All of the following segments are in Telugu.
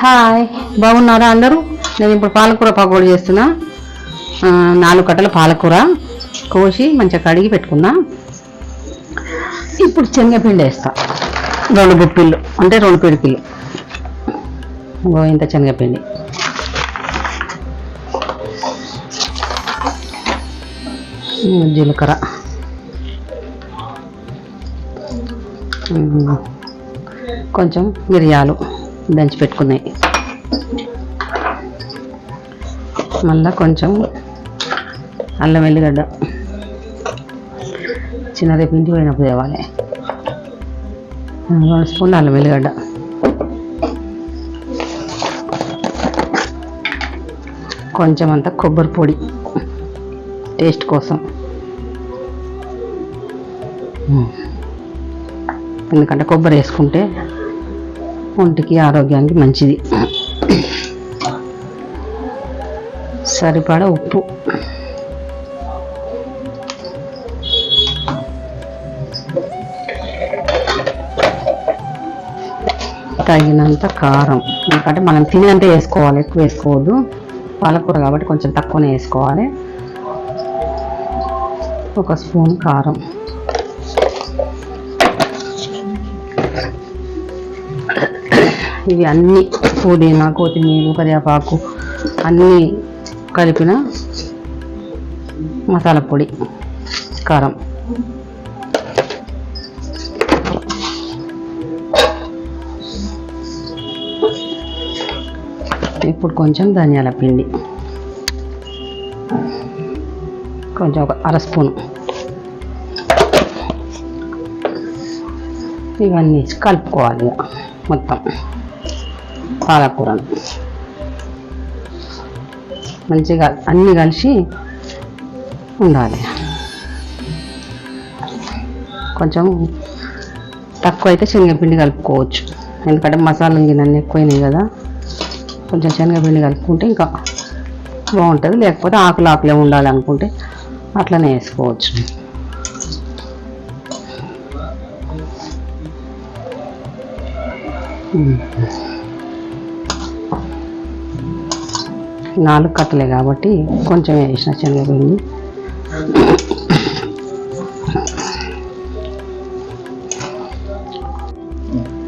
హాయ్. బాగున్నారా అందరూ? నేను ఇప్పుడు పాలకూర పకోడీ చేస్తున్నా. నాలుగు కట్టల పాలకూర కోసి మంచిగా కడిగి పెట్టుకున్నా. ఇప్పుడు శనగపిండి వేస్తా. రెండు గుప్పిళ్ళు. అంటే రెండు పిడికిళ్ళు. ఇంత శనగపిండి. జీలకర్ర. కొంచెం మిరియాలు. దంచి పెట్టుకున్నాయి. మళ్ళా కొంచెం అల్లం వెల్లిగడ్డ చిన్న రేపు ఇంటి పోయినప్పుడు తేవాలి. రెండు స్పూన్లు అల్లం వెల్లిగడ్డ కొంచెం అంత కొబ్బరి పొడి టేస్ట్ కోసం. ఎందుకంటే కొబ్బరి వేసుకుంటే ఒంటికి ఆరోగ్యానికి మంచిది. సరిపడా ఉప్పు. తగినంత కారం. ఎందుకంటే మనం తినేంత వేసుకోవాలి ఎక్కువ వేసుకోవద్దు. పాలకూర కాబట్టి కొంచెం తక్కువనే వేసుకోవాలి. ఒక స్పూన్ కారం. ఇవి అన్నీ పుదీనా కొత్తిమీర కరివేపాకు అన్నీ కలిపిన మసాలా పొడి కారం. ఇప్పుడు కొంచెం ధనియాల పిండి. కొంచెం ఒక అర స్పూను. ఇవన్నీ కలుపుకోవాలి మొత్తం. పాలకూరను మంచిగా అన్నీ కలిసి ఉండాలి. కొంచెం తక్కువ అయితే శనగపిండి కలుపుకోవచ్చు. ఎందుకంటే మసాలా గిన్నె ఎక్కువైనాయి కదా. కొంచెం శనగపిండి కలుపుకుంటే ఇంకా బాగుంటుంది. లేకపోతే ఆకులు ఆకులే ఉండాలనుకుంటే అట్లనే వేసుకోవచ్చు. నాలుగు కట్టలే కాబట్టి కొంచెం వేసిన శనగపిండి.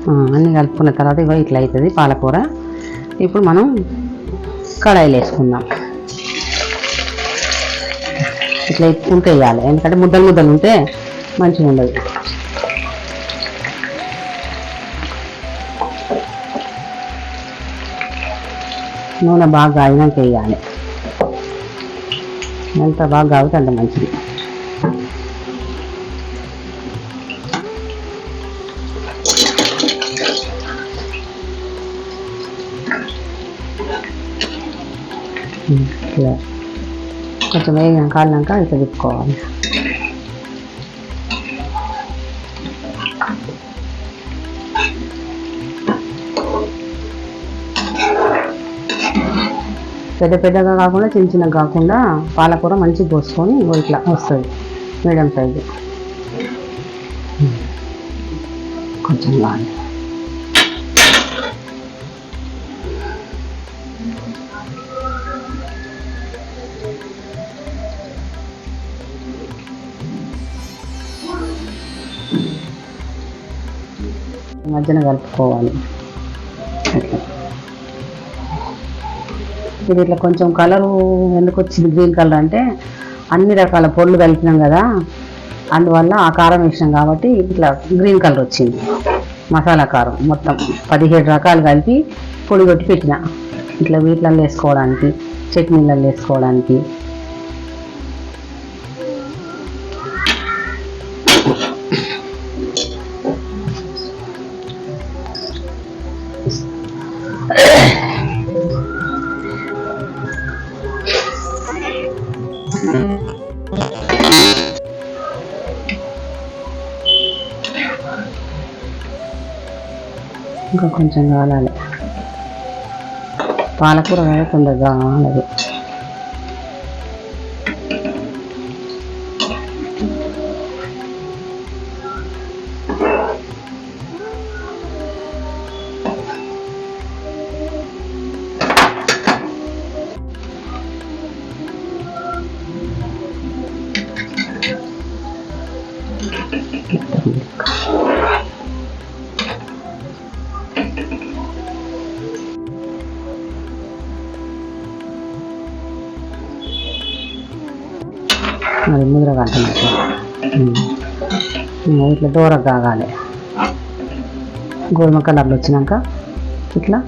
అన్ని అన్నీ కలుపుకున్న తర్వాత ఇగో ఇట్లా అవుతుంది పాలకూర. ఇప్పుడు మనం కడాయిలు వేసుకుందాం. ఇట్లా ఎత్తుకుంటే వేయాలి. ఎందుకంటే ముద్దలు ముద్దలు ఉంటే మంచిగా ఉండదు నూనె బాగా కాగినాక వేయాలి. ఎంత బాగా కాగితే అంత మంచిది. కొంచెం వేగిన కాలినాక ఇట్లా తిప్పుకోవాలి. పెద్ద పెద్దగా కాకుండా చిన్న చిన్నగా కాకుండా పాలకూర మంచిగా పోసుకొని ఇట్లా వస్తుంది మీడియం సైజు. కొంచెం కావాలి మధ్యన కలుపుకోవాలి. ఇది ఇట్లా కొంచెం కలరు ఎందుకు వచ్చింది గ్రీన్ కలర్ అంటే అన్ని రకాల పొడులు కలిపినాం కదా. అందువల్ల ఆ కారం వేసినాం కాబట్టి ఇట్లా గ్రీన్ కలర్ వచ్చింది. మసాలా కారం మొత్తం పదిహేడు రకాలు కలిపి పొడి కొట్టి పెట్టిన. ఇట్లా వీటిలలో వేసుకోవడానికి చట్నీలలో వేసుకోవడానికి. ఇంకా కొంచెం కాలాలి పాలకూర కదా తొందరగా కాలదు మరి ముద్ర కంటున్నట్టు ఇట్లా దూరం కాగాలి గోధుమ కలర్లు వచ్చినాక ఇట్లా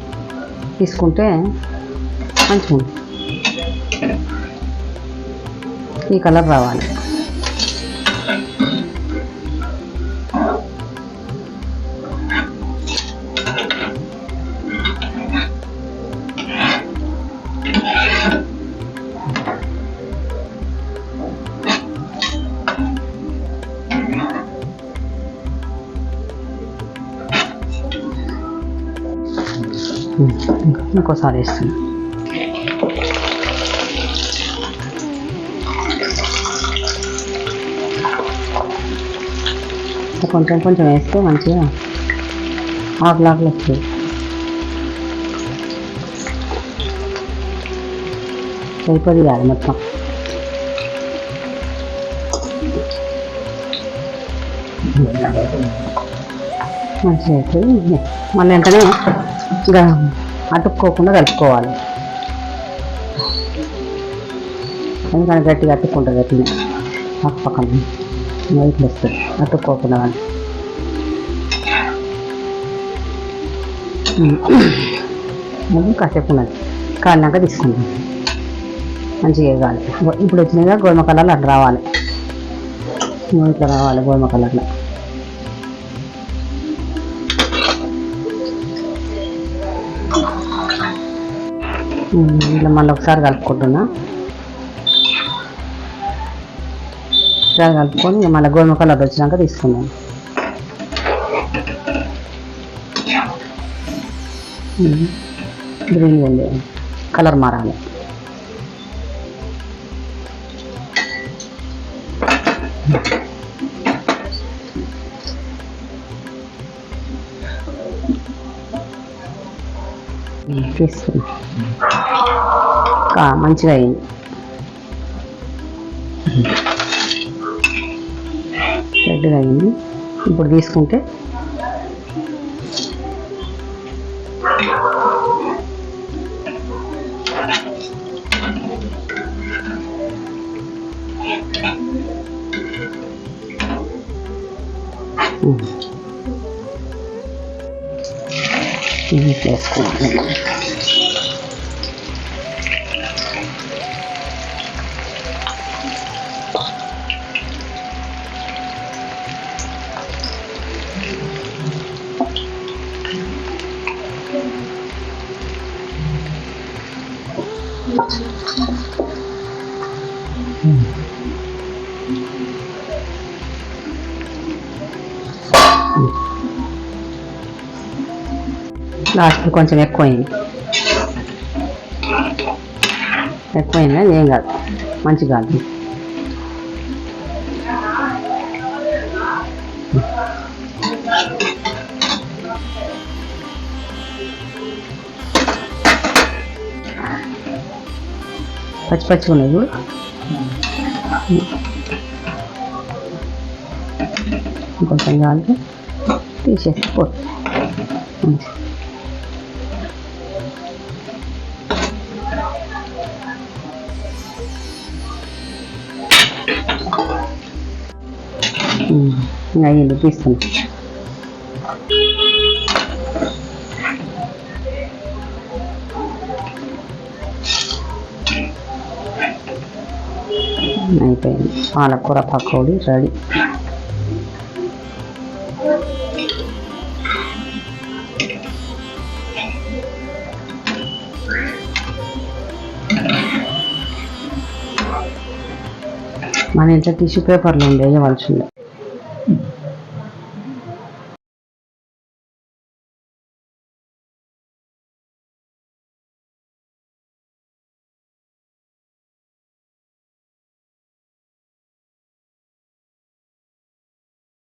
తీసుకుంటే మంచిగా ఈ కలర్ రావాలి. ఇంకోసారి వేస్తాను కొంచెం కొంచెం వేస్తే మంచిగా ఆకు ఆకులు వస్తాయి సరిపోదు కాదు మొత్తం మంచిగా అయిపోయి మళ్ళీ వెంటనే ఇంకా అతుక్కోకుండా కలుపుకోవాలి ఎందుకంటే గట్టిగా అతుక్కుంటుంది అట్లా పక్క పక్కన ఇట్లా వస్తుంది. అతుక్కోకుండా కానీ. కాసేపు ఉన్నది. కాలినాక తీసుకుంటాం మంచిగా వేగాలి. ఇప్పుడు వచ్చినాక గోధుమ కలర్లో అట్లా రావాలి. ఇట్లా రావాలి గోధుమ కలర్లో. ఇలా మళ్ళీ ఒకసారి కలుపుకుంటున్నా. ఒకసారి కలుపుకొని ఇక మళ్ళీ గోధుమ కలర్ వచ్చినాక తీసుకుందాం. గ్రీన్ ఉంది. కలర్ మారాలి. ఉమ్, మంచిగా అయింది. రెడ్గా అయింది. ఇప్పుడు తీసుకుంటే ఇది వేసుకున్నాను లాస్ట్ కొంచెం ఎక్కువైంది. ఎక్కువైందా? ఏం కాదు. మంచి కాదు పచ్చి పచ్చి ఉన్నాయి చూడు. ఇంకొంచెం కావాలి తీసేసి పో మంచి ఇంకా అయ్యింది తీస్తున్నా అయిపోయింది. పాలకూర పకోడీ రెడీ. మన ఇంట్లో టిష్యూ పేపర్లు ఉండే వేయవలసిందే